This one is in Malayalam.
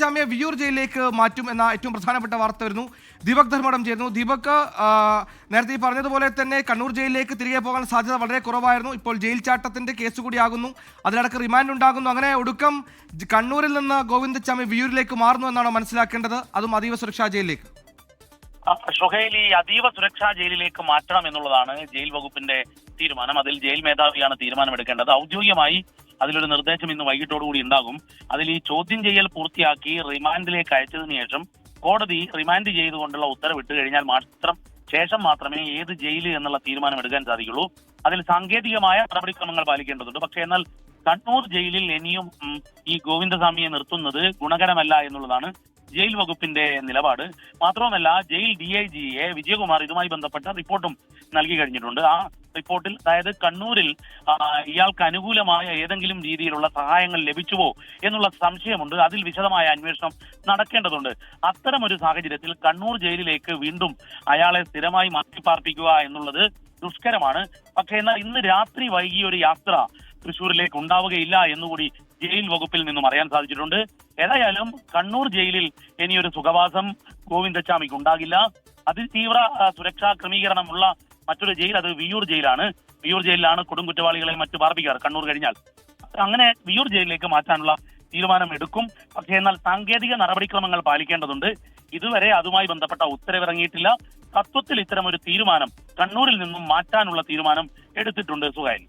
ഗോവിന്ദചാമിയെ വിയൂർ ജയിലിലേക്ക് മാറ്റും എന്ന ഏറ്റവും പ്രധാനപ്പെട്ട വാർത്ത വരുന്നു. ദീപക് ധർമ്മടം ചേരുന്നു. ദീപക് നേരത്തെ പറഞ്ഞതുപോലെ തന്നെ കണ്ണൂർ ജയിലിലേക്ക് തിരികെ പോകാൻ സാധ്യത വളരെ കുറവായിരുന്നു. ഇപ്പോൾ ജയിൽ ചാട്ടത്തിന്റെ കേസ് കൂടിയാകുന്നു. അതിലടക്ക് റിമാൻഡ് ഉണ്ടാകുന്നു. അങ്ങനെ ഒടുക്കം കണ്ണൂരിൽ നിന്ന് ഗോവിന്ദചാമി വിയൂരിലേക്ക് മാറുന്നു എന്നാണ് മനസ്സിലാക്കേണ്ടത്? അതും അതീവ സുരക്ഷാ ജയിലിലേക്ക്. ഷുഹൈൽ അതീവ സുരക്ഷാ ജയിലിലേക്ക് മാറ്റണം എന്നുള്ളതാണ് ജയിൽ വകുപ്പിന്റെ തീരുമാനം. അതിൽ ജയിൽ മേധാവിയാണ് തീരുമാനമെടുക്കേണ്ടത്. ഔദ്യോഗികമായി അതിലൊരു നിർദ്ദേശം ഇന്ന് വൈകിട്ടോടുകൂടി ഉണ്ടാകും. അതിൽ ഈ ചോദ്യം ചെയ്യൽ പൂർത്തിയാക്കി റിമാൻഡിലേക്ക് അയച്ചതിനു ശേഷം കോടതി റിമാൻഡ് ചെയ്തുകൊണ്ടുള്ള ഉത്തരവിട്ട് കഴിഞ്ഞാൽ മാത്രം ശേഷം മാത്രമേ ഏത് ജയിൽ എന്നുള്ള തീരുമാനം എടുക്കാൻ സാധിക്കുള്ളൂ. അതിൽ സാങ്കേതികമായ നടപടിക്രമങ്ങൾ പാലിക്കേണ്ടതുണ്ട്. പക്ഷേ എന്നാൽ കണ്ണൂർ ജയിലിൽ ഇനിയും ഈ ഗോവിന്ദസ്വാമിയെ നിർത്തുന്നത് ഗുണകരമല്ല എന്നുള്ളതാണ് ജയിൽ വകുപ്പിന്റെ നിലപാട്. മാത്രവുമല്ല ജയിൽ ഡി ഐ ജിയെ വിജയകുമാർ ഇതുമായി ബന്ധപ്പെട്ട റിപ്പോർട്ടും നൽകി കഴിഞ്ഞിട്ടുണ്ട്. ആ റിപ്പോർട്ടിൽ അതായത് കണ്ണൂരിൽ ഇയാൾക്ക് അനുകൂലമായ ഏതെങ്കിലും രീതിയിലുള്ള സഹായങ്ങൾ ലഭിച്ചുവോ എന്നുള്ള സംശയമുണ്ട്. അതിൽ വിശദമായ അന്വേഷണം നടക്കേണ്ടതുണ്ട്. അത്തരമൊരു സാഹചര്യത്തിൽ കണ്ണൂർ ജയിലിലേക്ക് വീണ്ടും അയാളെ സ്ഥിരമായി മാറ്റിപ്പാർപ്പിക്കുക എന്നുള്ളത് ദുഷ്കരമാണ്. പക്ഷേ എന്നാൽ ഇന്ന് രാത്രി വൈകിയ ഒരു യാത്ര തൃശൂരിലേക്ക് ഉണ്ടാവുകയില്ല എന്നുകൂടി ജയിൽ വകുപ്പിൽ നിന്നും അറിയാൻ സാധിച്ചിട്ടുണ്ട്. ഏതായാലും കണ്ണൂർ ജയിലിൽ ഇനിയൊരു സുഖവാസം ഗോവിന്ദച്ചാമിക്ക് ഉണ്ടാകില്ല അതിതീവ്ര സുരക്ഷാ ക്രമീകരണമുള്ള മറ്റൊരു ജയിൽ അത് വിയൂർ ജയിലാണ്. വിയൂർ ജയിലിലാണ് കൊടും കുറ്റവാളികളെ മറ്റു പാർപ്പിക്കാറ് കണ്ണൂർ കഴിഞ്ഞാൽ. അങ്ങനെ വിയൂർ ജയിലിലേക്ക് മാറ്റാനുള്ള തീരുമാനം എടുക്കും പക്ഷേ എന്നാൽ സാങ്കേതിക നടപടിക്രമങ്ങൾ പാലിക്കേണ്ടതുണ്ട്. ഇതുവരെ അതുമായി ബന്ധപ്പെട്ട ഉത്തരവിറങ്ങിയിട്ടില്ല. തത്വത്തിൽ ഇത്തരം ഒരു തീരുമാനം കണ്ണൂരിൽ നിന്നും മാറ്റാനുള്ള തീരുമാനം എടുത്തിട്ടുണ്ട് സുഹൈൽ.